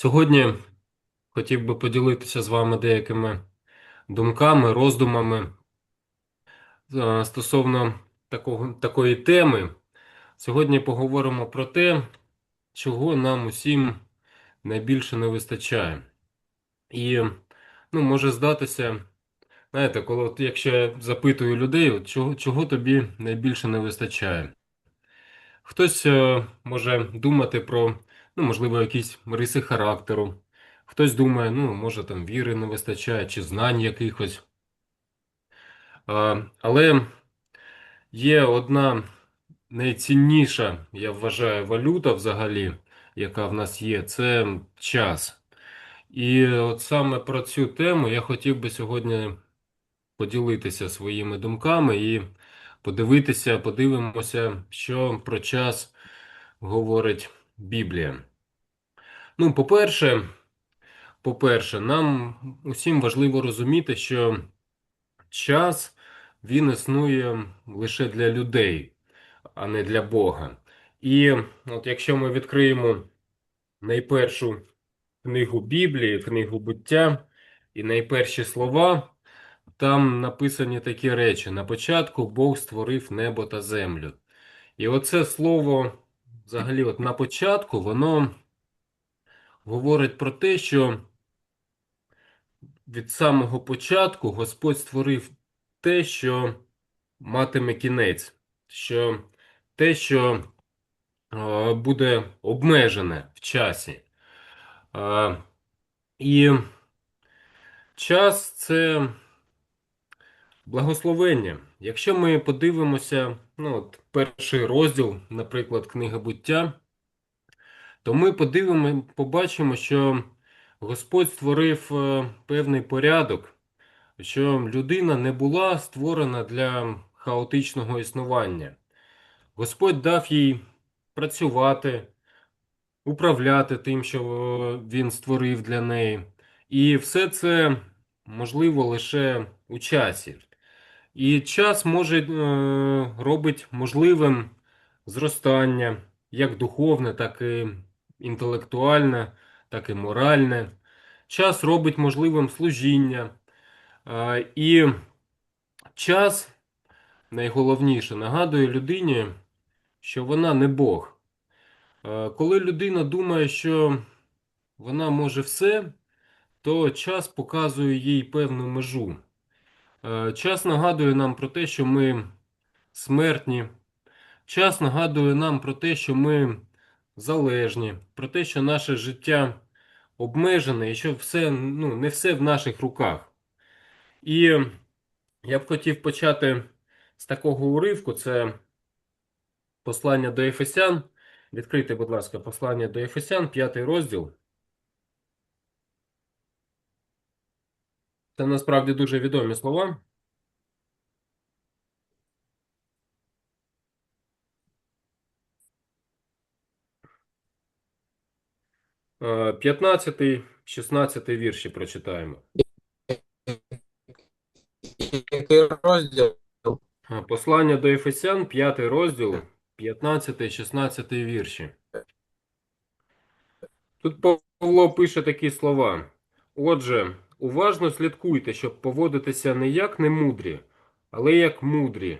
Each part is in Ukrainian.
Сьогодні хотів би поділитися з вами деякими думками, роздумами е, стосовно такого, такої теми. Сьогодні поговоримо про те, чого нам усім найбільше не вистачає. І ну, може здатися, знаєте, коли якщо я запитую людей, от, чого, чого тобі найбільше не вистачає? Хтось е, може думати про, ну, можливо, якісь риси характеру. Хтось думає, ну, може там віри не вистачає, чи знань якихось. Е, Але є одна найцінніша, я вважаю, валюта взагалі, яка в нас є, це час. І от саме про цю тему я хотів би сьогодні поділитися своїми думками і подивитися, подивимося, що про час говорить Біблія. Ну, по-перше, по-перше, нам усім важливо розуміти, що час він існує лише для людей, а не для Бога. І от якщо ми відкриємо найпершу книгу Біблії, книгу буття і найперші слова, там написані такі речі: на початку Бог створив небо та землю. І оце слово, взагалі, от на початку, воно говорить про те, що від самого початку Господь створив те, що матиме кінець, що те, що буде обмежене в часі. І час це благословення. Якщо ми подивимося, ну, от перший розділ, наприклад, книга буття, то ми подивимо, побачимо, що Господь створив е, певний порядок, що людина не була створена для хаотичного існування. Господь дав їй працювати, управляти тим, що е, він створив для неї. І все це можливо лише у часі. І час може е, робить можливим зростання, як духовне, так і інтелектуальне, так і моральне. Час робить можливим служіння. Е, і час, найголовніше, нагадує людині, що вона не Бог. Е, коли людина думає, що вона може все, то час показує їй певну межу. Е, час нагадує нам про те, що ми смертні. Час нагадує нам про те, що ми залежні, про те, що наше життя обмежене і що все, ну, не все в наших руках. І я б хотів почати з такого уривку: це послання до Ефесян. Відкрийте, будь ласка, послання до Ефесян, п'ятий розділ. Це насправді дуже відомі слова. Е, 15, 16 вірші прочитаємо. Який розділ? Е, Послання до Ефесян, 5 розділ, 15, 16 вірші. Тут Павло пише такі слова. Отже, уважно слідкуйте, щоб поводитися не як немудрі, але як мудрі,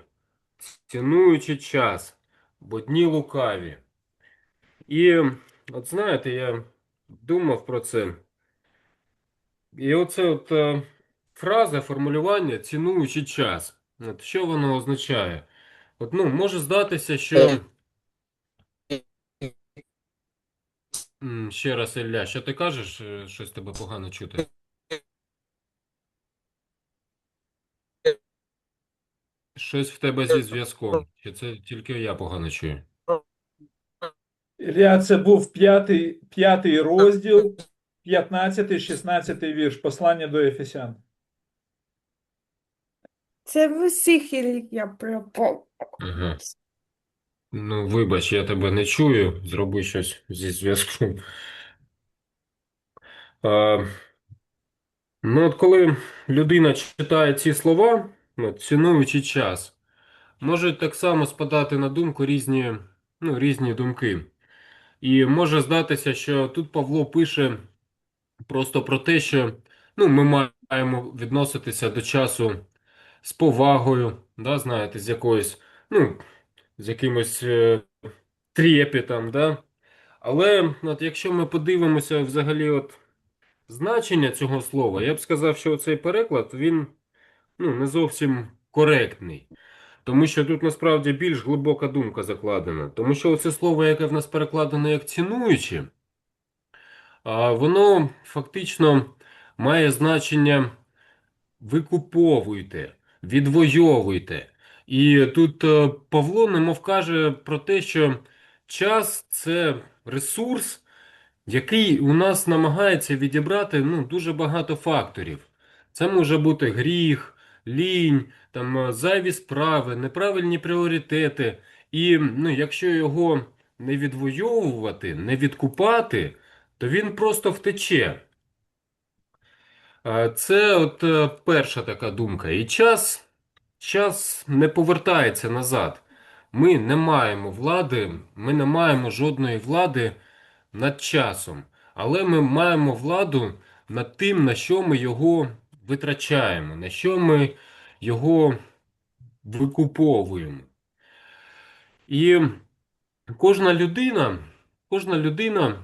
цінуючи час, бо дні лукаві. І от знаєте, я думав про це. І оце от е, фраза, формулювання цінуючи час. От що воно означає? От, ну, може здатися, що. Ще раз, Ілля, що ти кажеш? Е, Щось тебе погано чути. Щось в тебе зі зв'язком. Чи це тільки я погано чую? Ілля, це був п'ятий, п'ятий розділ, 15-16 вірш, послання до Ефесян. Це в усіх я пропав. Ага. Ну, вибач, я тебе не чую. Зроби щось зі зв'язком. А, ну, от коли людина читає ці слова, ну, цінуючи час, можуть так само спадати на думку різні, ну, різні думки. І може здатися, що тут Павло пише просто про те, що ну, ми маємо відноситися до часу з повагою, да, знаєте, з якоюсь, ну, з якимось е, трепетом, да. Але от якщо ми подивимося взагалі от значення цього слова, я б сказав, що цей переклад він ну, не зовсім коректний. Тому що тут насправді більш глибока думка закладена. Тому що це слово, яке в нас перекладено як цінуючи, а воно фактично має значення викуповуйте, відвоюйте. І тут е, Павло немов каже про те, що час це ресурс, який у нас намагається відібрати ну, дуже багато факторів. Це може бути гріх, лінь, там, е, зайві справи, неправильні пріоритети. І ну, якщо його не відвоювати, не відкупати, то він просто втече. Е, Це от е, перша така думка. І час, час не повертається назад. Ми не маємо влади, ми не маємо жодної влади над часом. Але ми маємо владу над тим, на що ми його витрачаємо, на що ми його викуповуємо. І кожна людина, кожна людина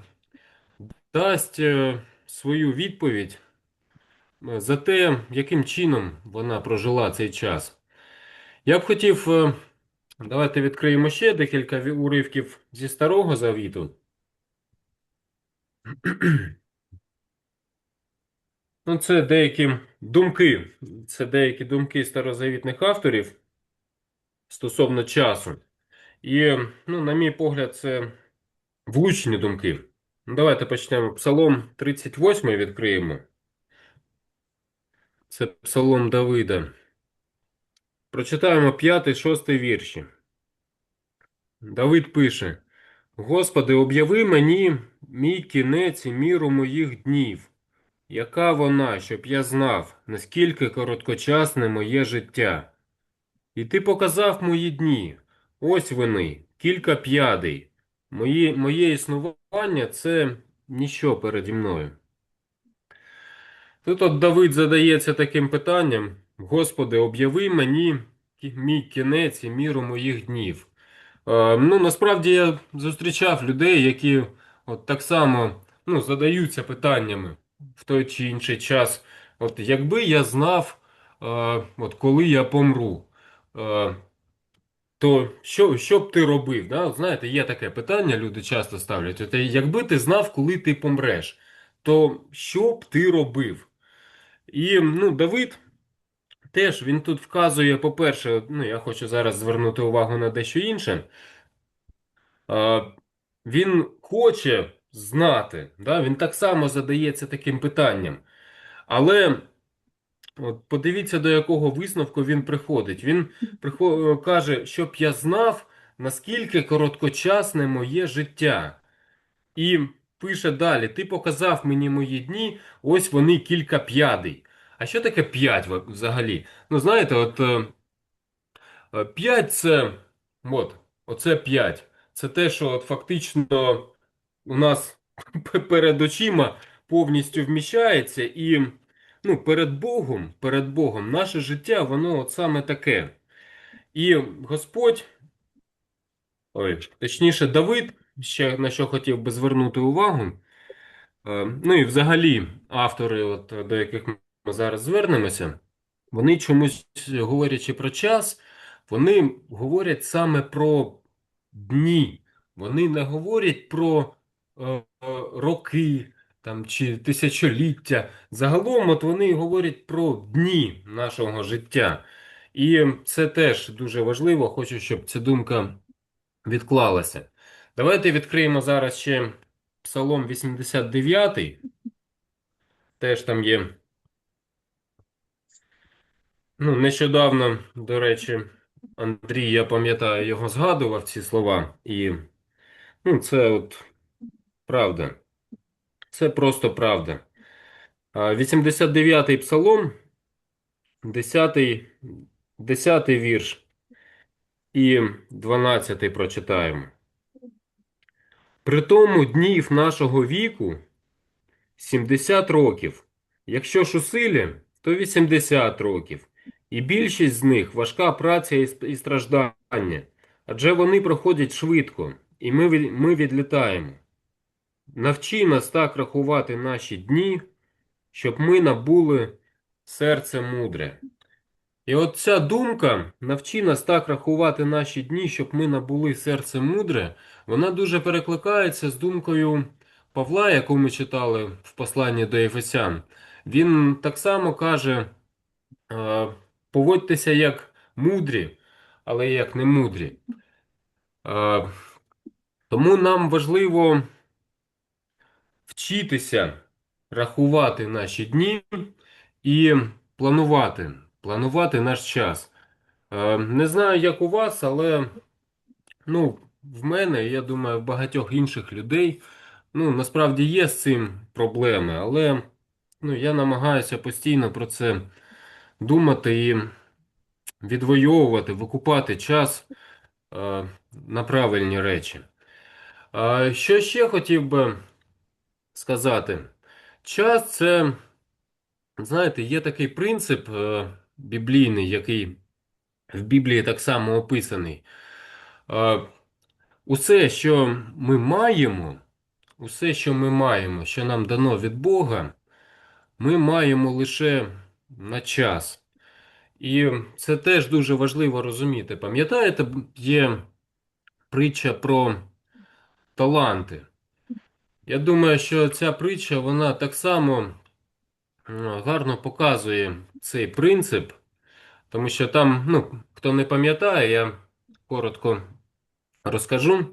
дасть е, свою відповідь е, за те, яким чином вона прожила цей час. Я б хотів, е, давайте відкриємо ще декілька уривків зі Старого Завіту. Ну, це деякі думки, це деякі думки старозавітних авторів стосовно часу. І, ну, на мій погляд, це влучні думки. Ну, давайте почнемо. Псалом 38 відкриємо. Це Псалом Давида. Прочитаємо 5-6 вірші. Давид пише: Господи, об'яви мені мій кінець і міру моїх днів. Яка вона, щоб я знав, наскільки короткочасне моє життя? І ти показав мої дні. Ось вони, кілька п'ядей. Мої, моє існування це ніщо переді мною. Тут от Давид задається таким питанням: Господи, об'яви мені мій кінець і міру моїх днів. Е, ну, насправді я зустрічав людей, які от так само ну, задаються питаннями в той чи інший час. От якби я знав, е, от коли я помру, е, то що, що б ти робив? Да? От знаєте, є таке питання, люди часто ставлять. От, якби ти знав, коли ти помреш, то що б ти робив? І ну, Давид теж він тут вказує, по-перше, ну, я хочу зараз звернути увагу на дещо інше. А, Він хоче знати, да? Він так само задається таким питанням. Але от подивіться, до якого висновку він приходить. Він прихо- каже, щоб я знав, наскільки короткочасне моє життя. І пише далі: Ти показав мені мої дні, ось вони кілька п'ядей. А що таке п'ять взагалі? Ну, знаєте, от е, е, п'ять це. От, оце п'ять. Це те, що от фактично у нас перед очима повністю вміщається, і ну, перед Богом, перед Богом, наше життя, воно от саме таке. І Господь, ой, точніше, Давид, ще на що хотів би звернути увагу. Е, Ну і взагалі автори, от, до яких ми зараз звернемося, вони чомусь, говорячи про час, вони говорять саме про дні. Вони не говорять про роки там, чи тисячоліття. Загалом от вони говорять про дні нашого життя. І це теж дуже важливо. Хочу, щоб ця думка відклалася. Давайте відкриємо зараз ще Псалом 89. Теж там є. Ну, нещодавно, до речі, Андрій, я пам'ятаю, його згадував ці слова. І ну, це от правда. Це просто правда. 89-й псалом, 10-й 10-й вірш і 12-й прочитаємо. При тому днів нашого віку 70 років. Якщо ж у силі, то 80 років. І більшість з них важка праця і страждання. Адже вони проходять швидко, і ми, ми відлітаємо. Навчи нас так рахувати наші дні, щоб ми набули серце мудре. І от ця думка навчи нас так рахувати наші дні, щоб ми набули серце мудре, вона дуже перекликається з думкою Павла, яку ми читали в посланні до Ефесян. Він так само каже: поводьтеся як мудрі, але як не мудрі. Тому нам важливо вчитися рахувати наші дні і планувати, планувати наш час. Е, Не знаю, як у вас, але ну, в мене, я думаю, в багатьох інших людей, ну, насправді є з цим проблеми, але ну, я намагаюся постійно про це думати і відвоювати, викупати час е, на правильні речі. Е, Що ще хотів би сказати? Час це, знаєте, є такий принцип е, біблійний, який в Біблії так само описаний. Е, Усе, що ми маємо, усе, що ми маємо, що нам дано від Бога, ми маємо лише на час. І це теж дуже важливо розуміти. Пам'ятаєте, є притча про таланти. Я думаю, що ця притча вона так само гарно показує цей принцип, тому що там, ну, хто не пам'ятає, я коротко розкажу.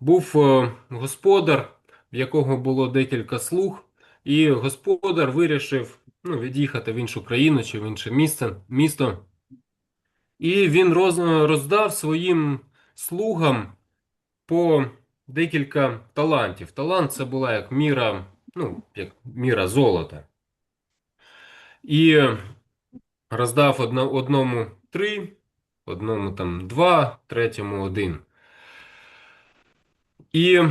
Був е, господар, в якого було декілька слуг, і господар вирішив ну, від'їхати в іншу країну чи в інше місце, місто. І він роз, роздав своїм слугам по декілька талантів. Талант це була як міра, ну, як міра золота. І роздав одно, одному три, одному там два, третьому один. І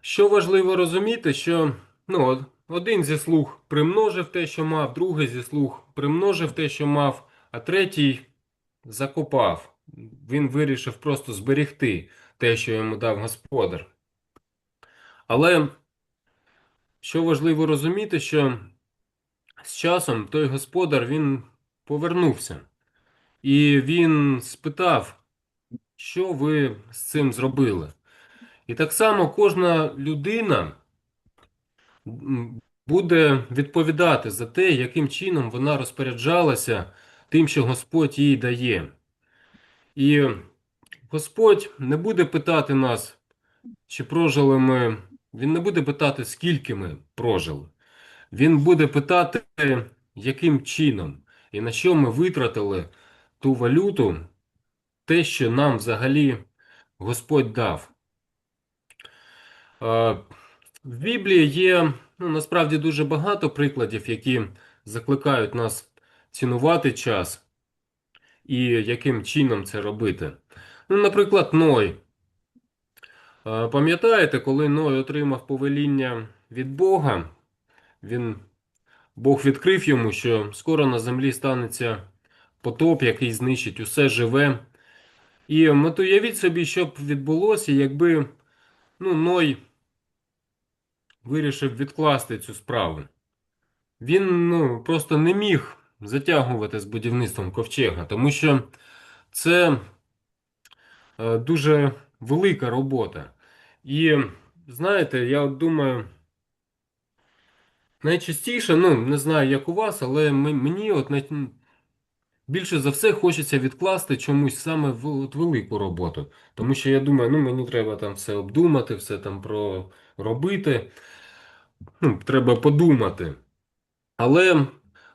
що важливо розуміти, що ну, один зі слуг примножив те, що мав, другий зі слуг примножив те, що мав, а третій закопав. Він вирішив просто зберегти те, що йому дав господар. Але що важливо розуміти, що з часом той господар він повернувся. І він спитав, що ви з цим зробили. І так само кожна людина буде відповідати за те, яким чином вона розпоряджалася тим, що Господь їй дає. І Господь не буде питати нас, чи прожили ми. Він не буде питати, скільки ми прожили. Він буде питати, яким чином і на що ми витратили ту валюту, те, що нам взагалі Господь дав. В Біблії є ну, насправді дуже багато прикладів, які закликають нас цінувати час і яким чином це робити. Ну, наприклад, Ной. Е, Пам'ятаєте, коли Ной отримав повеління від Бога, він, Бог відкрив йому, що скоро на землі станеться потоп, який знищить усе живе. І от уявіть собі, що б відбулося, якби ну, Ной вирішив відкласти цю справу. Він ну, просто не міг затягувати з будівництвом ковчега, тому що це дуже велика робота. І знаєте, я от думаю, найчастіше, ну, не знаю, як у вас, але мені от най... більше за все хочеться відкласти чомусь саме от велику роботу. Тому що я думаю, ну мені треба там все обдумати, все там проробити. Ну, треба подумати. Але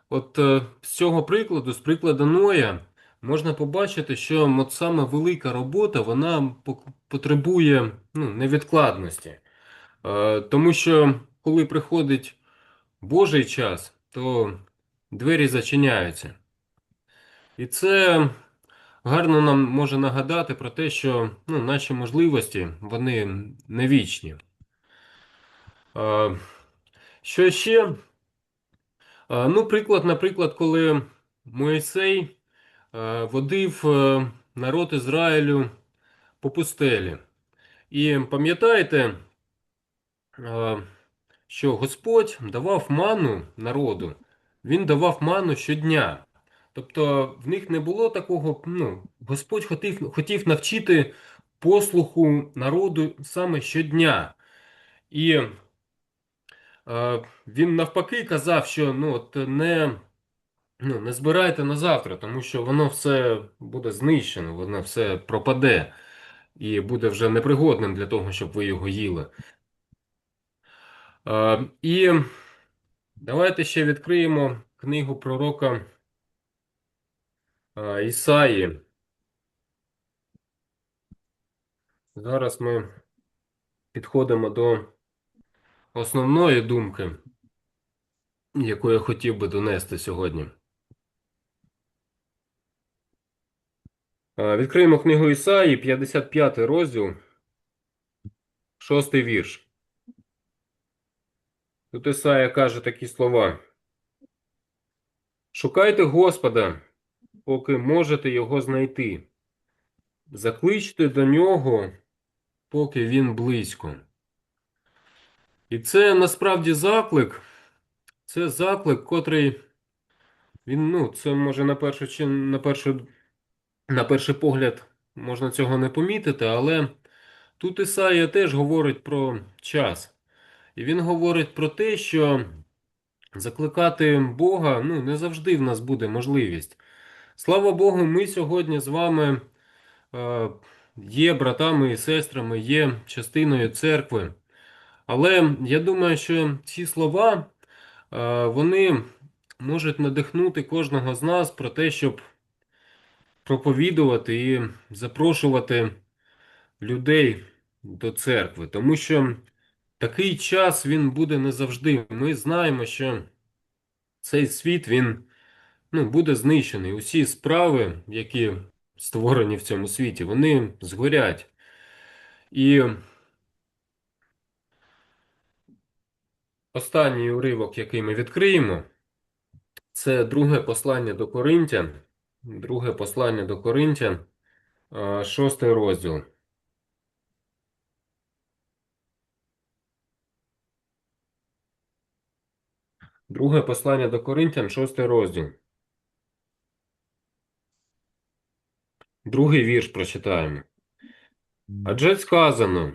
от е, з цього прикладу, з прикладу Ноя, можна побачити, що от саме велика робота, вона потребує ну, невідкладності. Е, Тому що коли приходить Божий час, то двері зачиняються. І це гарно нам може нагадати про те, що ну, наші можливості вони не вічні. Е, Що ще? Е, Ну, приклад, наприклад, коли Моїсей водив е, народ Ізраїлю по пустелі. І пам'ятаєте, е, що Господь давав ману народу, він давав ману щодня. Тобто в них не було такого, ну, Господь хотів, хотів навчити послуху народу саме щодня. І е, він навпаки казав, що ну, от не, ну, не збирайте на завтра, тому що воно все буде знищено, воно все пропаде і буде вже непригодним для того, щоб ви його їли. Е, і давайте ще відкриємо книгу пророка е, Ісаї. Зараз ми підходимо до основної думки, яку я хотів би донести сьогодні. Відкриємо книгу Ісаї, 55 розділ, 6 вірш. Тут Ісая каже такі слова. Шукайте Господа, поки можете його знайти. Закличте до нього, поки він близько. І це насправді заклик. Це заклик, котрий він, ну, це може на першу чи на першу, на перший погляд можна цього не помітити, але тут Ісаїя теж говорить про час. І він говорить про те, що закликати Бога ну, не завжди в нас буде можливість. Слава Богу, ми сьогодні з вами е, є братами і сестрами, є частиною церкви. Але я думаю, що ці слова е, вони можуть надихнути кожного з нас про те, щоб проповідувати і запрошувати людей до церкви. Тому що такий час він буде не завжди. Ми знаємо, що цей світ він ну, буде знищений. Усі справи, які створені в цьому світі, вони згорять. І останній уривок, який ми відкриємо, це друге послання до Коринтян. Друге послання до Коринтян, шостий розділ. Друге послання до Коринтян, шостий розділ. Другий вірш прочитаємо. Адже сказано,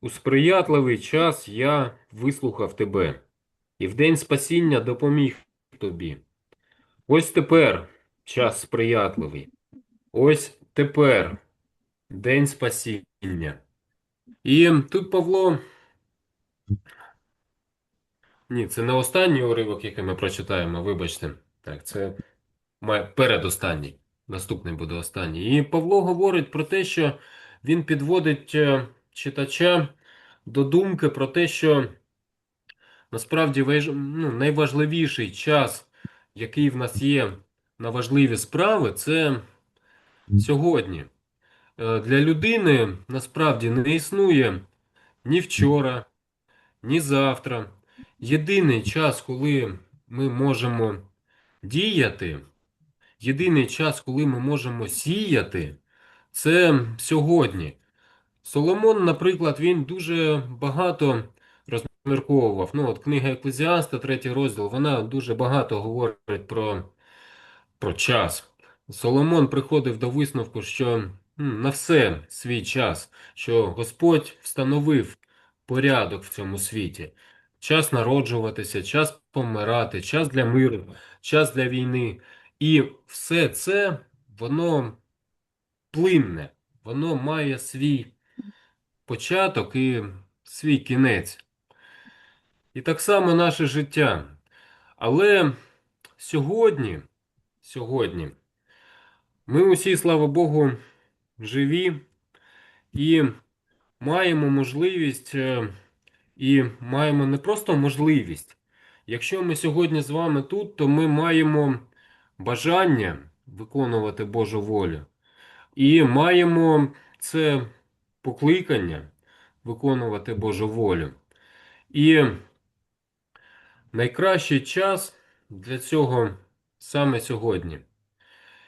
у сприятливий час я вислухав тебе, і в день спасіння допоміг тобі. Ось тепер час сприятливий. Ось тепер день спасіння. І тут Павло. Ні, це не останній уривок, який ми прочитаємо, вибачте. Так, це передостанній. Наступний буде останній. І Павло говорить про те, що він підводить е, читача до думки про те, що насправді ну, найважливіший час, який в нас є на важливі справи, це сьогодні. Е, Для людини насправді не існує ні вчора, ні завтра. Єдиний час, коли ми можемо діяти, єдиний час, коли ми можемо сіяти, це сьогодні. Соломон, наприклад, він дуже багато розмірковував. Ну, от книга Еклезіаста, третій розділ, вона дуже багато говорить про, про час. Соломон приходив до висновку, що на все свій час, що Господь встановив порядок в цьому світі. Час народжуватися, час помирати, час для миру, час для війни. І все це, воно плинне, воно має свій початок і свій кінець. І так само наше життя. Але сьогодні, сьогодні, ми усі, слава Богу, живі і маємо можливість, е, і маємо не просто можливість. Якщо ми сьогодні з вами тут, то ми маємо бажання виконувати Божу волю. І маємо це покликання виконувати Божу волю. І найкращий час для цього саме сьогодні.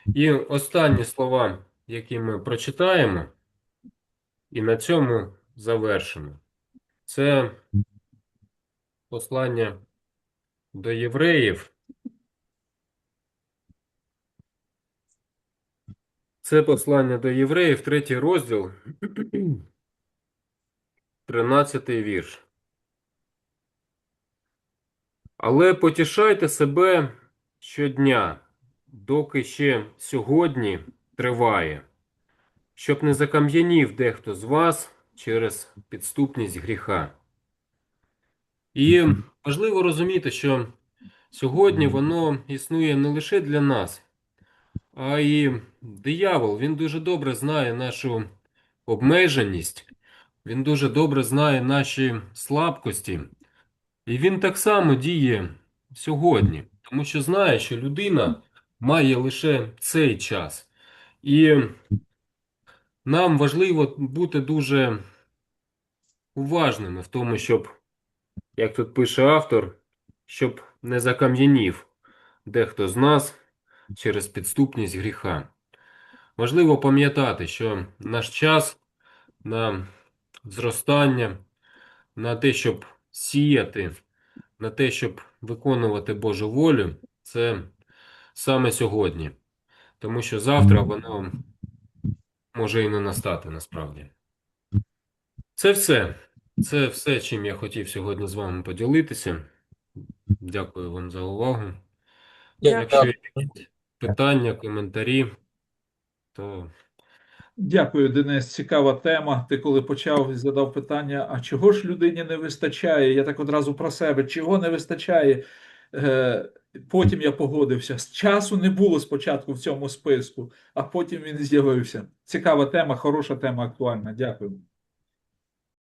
І останні слова, які ми прочитаємо, і на цьому завершимо. Це послання до євреїв. Це послання до євреїв, третій розділ, 13 вірш. Але потішайте себе щодня, доки ще сьогодні триває, щоб не закам'янів дехто з вас через підступність гріха. І важливо розуміти, що сьогодні воно існує не лише для нас, а і диявол, він дуже добре знає нашу обмеженість, він дуже добре знає наші слабкості. І він так само діє сьогодні, тому що знає, що людина має лише цей час. І нам важливо бути дуже уважними в тому, щоб, як тут пише автор, щоб не закам'янів дехто з нас через підступність гріха. Важливо пам'ятати, що наш час на зростання, на те, щоб сіяти, на те, щоб виконувати Божу волю, це саме сьогодні. Тому що завтра воно може і не настати насправді. Це все. Це все, чим я хотів сьогодні з вами поділитися. Дякую вам за увагу. Якщо є питання, коментарі, то Дякую, Денис. Цікава тема. Ти коли почав і задав питання: а чого ж людині не вистачає? Я так одразу про себе, чого не вистачає? Е, Потім я погодився. З часу не було спочатку в цьому списку, а потім він з'явився. Цікава тема, хороша тема, актуальна. Дякую.